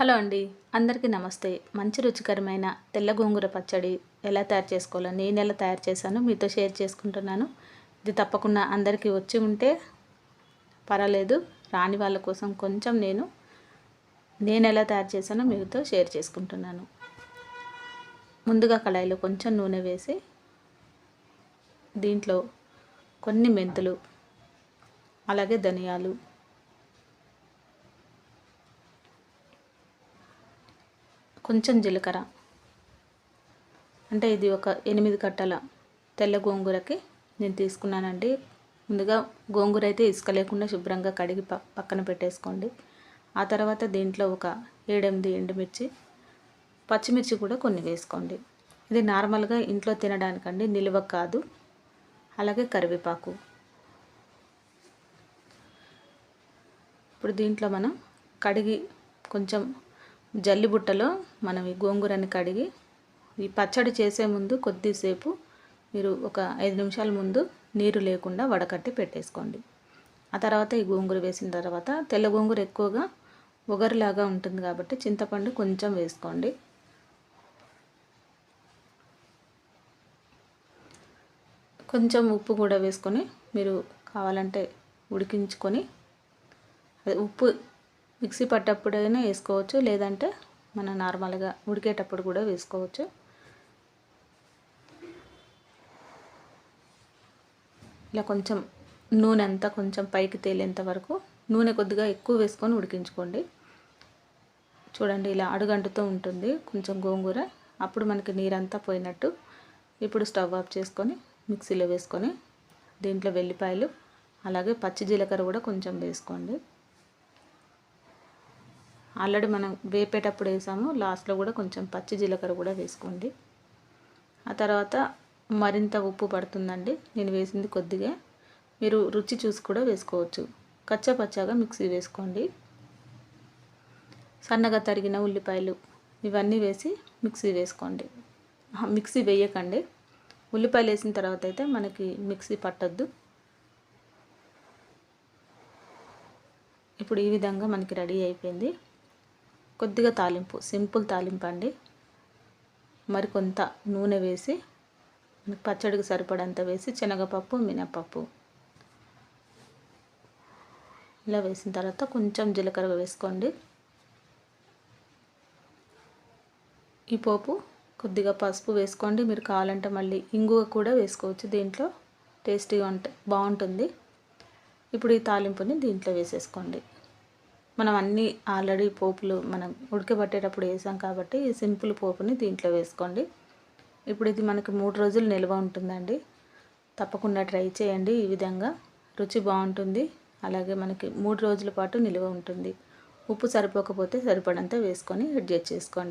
Hello అండి. అందరికీ నమస్తే. మంచి రుచికరమైన తెల్ల గోంగూర పచ్చడి ఎలా తయారు చేసుకోవాలో నేను ఎలా తయారు చేశానో మీతో షేర్ చేసుకుంటున్నాను. ఇది తప్పకుండా అందరికీ వచ్చి ఉంటే పర్వాలేదు. రాని వాళ్ళ కోసం కొంచెం నేను నేను ఎలా తయారు చేశానో మీతో షేర్ చేసుకుంటున్నాను. ముందుగా కళాయిలో కొంచెం నూనె వేసి దీంట్లో కొన్ని మెంతులు అలాగే ధనియాలు కొంచెం జీలకర్ర. అంటే ఇది ఒక ఎనిమిది కట్టల తెల్ల గోంగూరకి నేను తీసుకున్నానండి. ముందుగా గోంగూర అయితే ఇసుక లేకుండా శుభ్రంగా కడిగి పక్కన పెట్టేసుకోండి. ఆ తర్వాత దీంట్లో ఒక ఏడెనిమిది ఎండుమిర్చి పచ్చిమిర్చి కూడా కొన్ని వేసుకోండి. ఇది నార్మల్గా ఇంట్లో తినడానికండి నిల్వ కాదు. అలాగే కరివేపాకు. ఇప్పుడు దీంట్లో మనం కడిగి కొంచెం జల్లిబుట్టలో మనం ఈ గోంగూరని కడిగి ఈ పచ్చడి చేసే ముందు కొద్దిసేపు మీరు ఒక ఐదు నిమిషాల ముందు నీరు లేకుండా వడకట్టి పెట్టేసుకోండి. ఆ తర్వాత ఈ గోంగూర వేసిన తర్వాత తెల్ల గోంగూర ఎక్కువగా ఒగరులాగా ఉంటుంది కాబట్టి చింతపండు కొంచెం వేసుకోండి. కొంచెం ఉప్పు కూడా వేసుకొని మీరు కావాలంటే ఉడికించుకొని ఉప్పు మిక్సీ పట్టేప్పుడైనా వేసుకోవచ్చు లేదంటే మనం నార్మల్గా ఉడికేటప్పుడు కూడా వేసుకోవచ్చు. ఇలా కొంచెం నూనె అంతా కొంచెం పైకి తేలేంత వరకు నూనె కొద్దిగా ఎక్కువ వేసుకొని ఉడికించుకోండి. చూడండి ఇలా అడుగంటుతూ ఉంటుంది కొంచెం గోంగూర. అప్పుడు మనకి నీరంతా పోయినట్టు ఇప్పుడు స్టవ్ ఆఫ్ చేసుకొని మిక్సీలో వేసుకొని దీంట్లో వెల్లిపాయలు అలాగే పచ్చి జీలకర్ర కూడా కొంచెం వేసుకోండి. ఆల్రెడీ మనం వేపేటప్పుడు వేసాము. లాస్ట్లో కూడా కొంచెం పచ్చి జీలకర్ర కూడా వేసుకోండి. ఆ తర్వాత మరింత ఉప్పు పడుతుందండి. నేను వేసింది కొద్దిగా. మీరు రుచి చూసి కూడా వేసుకోవచ్చు. కచ్చా పచ్చాగా మిక్సీ వేసుకోండి. సన్నగా తరిగిన ఉల్లిపాయలు ఇవన్నీ వేసి మిక్సీ వేసుకోండి. మిక్సీ వేయకండి. ఉల్లిపాయలు వేసిన తర్వాత అయితే మనకి మిక్సీ పట్టద్దు. ఇప్పుడు ఈ విధంగా మనకి రెడీ అయిపోయింది. కొద్దిగా తాలింపు సింపుల్ తాలింపు అండి. మరి కొంత నూనె వేసి పచ్చడికి సరిపడంత వేసి శనగపప్పు మినపప్పు ఇలా వేసిన తర్వాత కొంచెం జీలకర్ర వేసుకోండి. ఈ పోపు కొద్దిగా పసుపు వేసుకోండి. మీరు కావాలంటే మళ్ళీ ఇంగువ కూడా వేసుకోవచ్చు. దీంట్లో టేస్టీగా ఉంటే బాగుంటుంది. ఇప్పుడు ఈ తాలింపుని దీంట్లో వేసేసుకోండి. మనం అన్నీ ఆల్రెడీ పోపులు మనం ఉడకబట్టేటప్పుడు వేసాం కాబట్టి ఈ సింపుల్ పోపుని దీంట్లో వేసుకోండి. ఇప్పుడు ఇది మనకి మూడు రోజులు నిల్వ ఉంటుందండి. తప్పకుండా ట్రై చేయండి ఈ విధంగా. రుచి బాగుంటుంది. అలాగే మనకి మూడు రోజుల పాటు నిల్వ ఉంటుంది. ఉప్పు సరిపోకపోతే సరిపడంత వేసుకొని అడ్జస్ట్ చేసుకోండి.